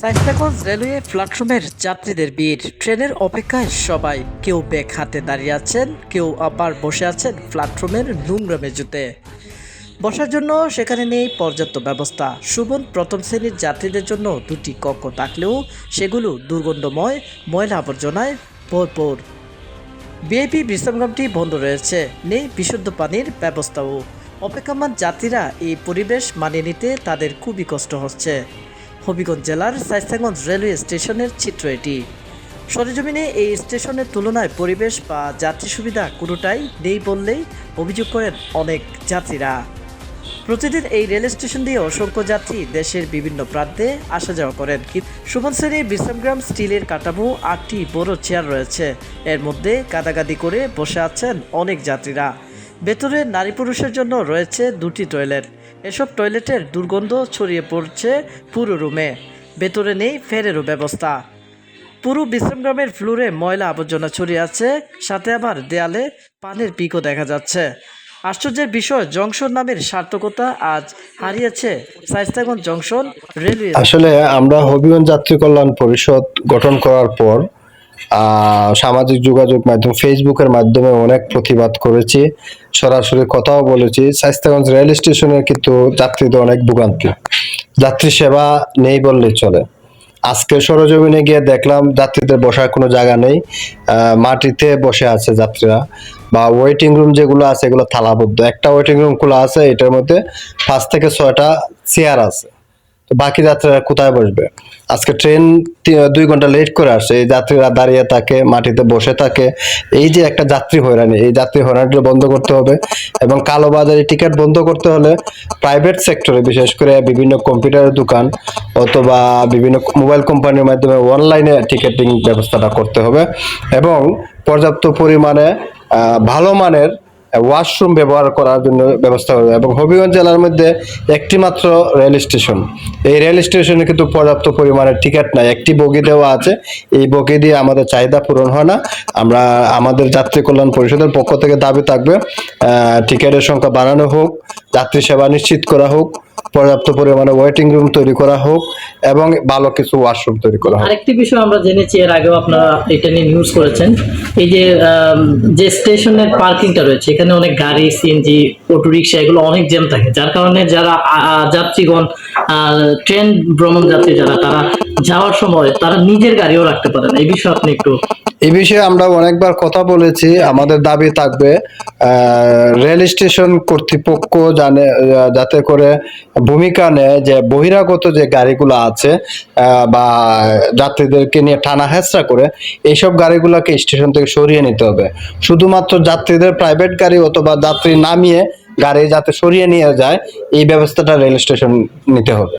Shaistaganj railway প্ল্যাটফর্মের যাত্রীদের ভিড়। ট্রেনের অপেক্ষায় সবাই, কেউ ব্যাগ হাতে দাঁড়িয়ে আছেন, কেউ আবার বসে আছেন প্ল্যাটফর্মের নোংরা মেজুতে বসার জন্য সেখানে নেই পর্যাপ্ত ব্যবস্থা। সুবন প্রথম শ্রেণির যাত্রীদের জন্য দুটি কক্ষ থাকলেও সেগুলো দুর্গন্ধময়, ময়লা আবর্জনায় ভরপুর। বিআইপি বিশ্রামগ্রামটি বন্ধ রয়েছে, নেই বিশুদ্ধ পানির ব্যবস্থাও। অপেক্ষমান যাত্রীরা এই পরিবেশ মানিয়ে নিতে তাদের খুবই কষ্ট হচ্ছে। হবিগঞ্জ জেলার সাইস্তাগঞ্জ রেলওয়ে স্টেশনের চিত্র এটি। সরেজমিনে এই স্টেশনের তুলনায় পরিবেশ বা যাত্রী সুবিধা কোনোটাই নেই বললেই অভিযোগ করেন অনেক যাত্রীরা। প্রতিদিন এই রেল স্টেশন দিয়ে অসংখ্য যাত্রী দেশের বিভিন্ন প্রান্তে আসা যাওয়া করেন। সুমন শ্রেণির বিশ্রামগ্রাম স্টিলের কাঠামো আটটি বড় চেয়ার রয়েছে। এর মধ্যে গাদাগাদি করে বসে আছেন অনেক যাত্রীরা। ভেতরে নারী পুরুষের জন্য রয়েছে দুটি টয়লেট। এসব টয়লেটের দুর্গন্ধ ছড়িয়ে পড়ছে পুরো রুমে। ভেতরে নেই ফেরেরও ব্যবস্থা। পুরো বিশ্রামগ্রামের ফ্লোরে ময়লা আবর্জনা ছড়িয়ে আছে, সাথে আবার দেয়ালে পানের পিকও দেখা যাচ্ছে। আশ্চর্যের বিষয়, জংশন নামের সার্থকতা আজ হারিয়েছে সাইস্তাগঞ্জ জংশন রেলওয়ে। আসলে আমরা হবিগঞ্জ যাত্রী কল্যাণ পরিষদ গঠন করার পর সামাজিক যোগাযোগ মাধ্যম ফেসবুকের মাধ্যমে অনেক প্রতিবাদ করেছি। সরাসরি কথাও বলেছি। স্বাস্থ্যগঞ্জ রেল স্টেশনের কিন্তু যাত্রীদের অনেক ভোগান্তি। যাত্রী সেবা নেই বললেই চলে। আজকে সরজমিনে গিয়ে দেখলাম যাত্রীদের বসার কোনো জায়গা নেই। মাটিতে বসে আছে যাত্রীরা। বা ওয়েটিং রুম যেগুলো আছে, এগুলো থালাবদ্ধ। একটা ওয়েটিং রুম খোলা আছে, এটার মধ্যে পাঁচ থেকে ছয়টা চেয়ার আছে। তো বাকি যাত্রীরা কোথায় বসবে? আজকে ট্রেন দুই ঘণ্টা লেট করে আসছে, এই যাত্রীরা দাঁড়িয়ে থাকে, মাটিতে বসে থাকে। এই যে একটা যাত্রী হয়রানি, এই যাত্রী হয়রানিটা বন্ধ করতে হবে এবং কালোবাজারি টিকিট বন্ধ করতে হলে প্রাইভেট সেক্টরে বিশেষ করে বিভিন্ন কম্পিউটারের দোকান অথবা বিভিন্ন মোবাইল কোম্পানির মাধ্যমে অনলাইনে টিকিটিং ব্যবস্থাটা করতে হবে এবং পর্যাপ্ত পরিমাণে ভালো মানের ওয়াশরুম ব্যবহার করার জন্য ব্যবস্থা করবে এবং হবিগঞ্জ জেলার মধ্যে একটি মাত্র রেল স্টেশন এই রেল স্টেশনে কিন্তু পর্যাপ্ত পরিমাণের টিকিট নাই। একটি বগি দেওয়া আছে। এই বগি দিয়ে আমাদের চাহিদা পূরণ হয় না। আমরা, আমাদের যাত্রী কল্যাণ পরিষদের পক্ষ থেকে দাবি থাকবে টিকিটের সংখ্যা বাড়ানো হোক। যাত্রী সেবা নিশ্চিত করা হোক, পর্যাপ্ত পরিমাণে ওয়েটিং রুম তৈরি করা হোক, এবং ভালো কিছু ওয়াশরুম তৈরি করা হোক। আরেকটি বিষয় আমরা জেনেছি, এর আগেও আপনারা এটা নিয়ে নিউজ করেছেন, এই যে যে স্টেশনের পার্কিংটা রয়েছে, এখানে অনেক গাড়ি সিএনজি অটো রিক্সা এগুলো অনেক জ্যাম থাকে। যার কারণে যারা যাত্রীগণ ট্রেন ভ্রমণ যাত্রী যারা, তারা যাওয়ার সময় তারা নিজের গাড়িও রাখতে পারেন এই বিষয়ে আপনি একটু এই বিষয়ে আমরা অনেকবার কথা বলেছি। আমাদের দাবি থাকবে রেল স্টেশন কর্তৃপক্ষ জানে যাতে করে ভূমিকা নেয় যে বহিরাগত যে গাড়িগুলো আছে বা যাত্রীদেরকে নিয়ে টানা হেঁচড়া করে এইসব গাড়িগুলোকে স্টেশন থেকে সরিয়ে নিতে হবে। শুধুমাত্র যাত্রীদের প্রাইভেট গাড়ি অথবা যাত্রী নামিয়ে গাড়ি যাতে সরিয়ে নিয়ে যায়, এই ব্যবস্থাটা রেল স্টেশন নিতে হবে।